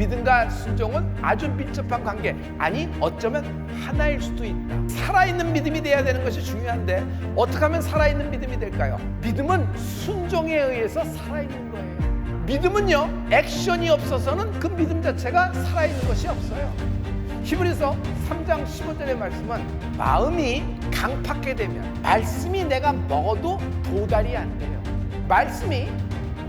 믿음과 순종은 아주 밀접한 관계 아니 어쩌면 하나일 수도 있다 살아있는 믿음이 돼야 되는 것이 중요한데 어떻게 하면 살아있는 믿음이 될까요? 믿음은 순종에 의해서 살아있는 거예요 믿음은요 액션이 없어서는 그 믿음 자체가 살아있는 것이 없어요 히브리서 3장 15절의 말씀은 마음이 강팍게 되면 말씀이 내가 먹어도 도달이 안 돼요. 말씀이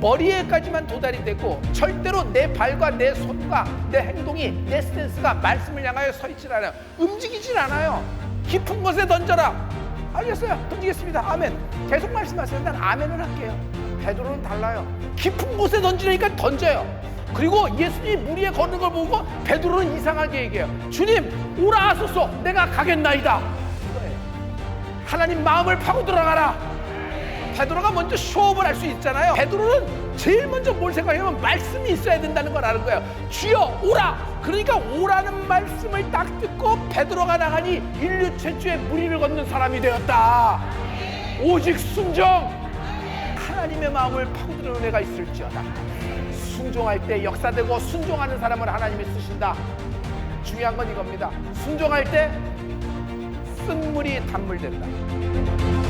머리에까지만 도달이 되고 절대로 내 발과 내 손과 내 행동이 내 스탠스가 말씀을 향하여 서 있질 않아요. 움직이질 않아요. 깊은 곳에 던져라. 알겠어요. 던지겠습니다. 아멘. 계속 말씀하세요. 난 아멘을 할게요. 베드로는 달라요. 깊은 곳에 던지니까 던져요. 그리고 예수님이 물 위에 걷는 걸 보고 베드로는 이상하게 얘기해요. 주님, 오라 하소서. 내가 가겠나이다. 하나님 마음을 파고 들어가라. 베드로가 먼저 쇼업을 할 수 있잖아요. 베드로는 제일 먼저 뭘 생각하냐면 말씀이 있어야 된다는 걸 아는 거예요. 주여 오라. 그러니까 오라는 말씀을 딱 듣고 베드로가 나가니 인류 최초의 무리를 걷는 사람이 되었다. 오직 순종. 하나님의 마음을 파고드는 은혜가 있을지어다. 순종할 때 역사되고 순종하는 사람을 하나님이 쓰신다. 중요한 건 이겁니다. 순종할 때 쓴물이 단물된다.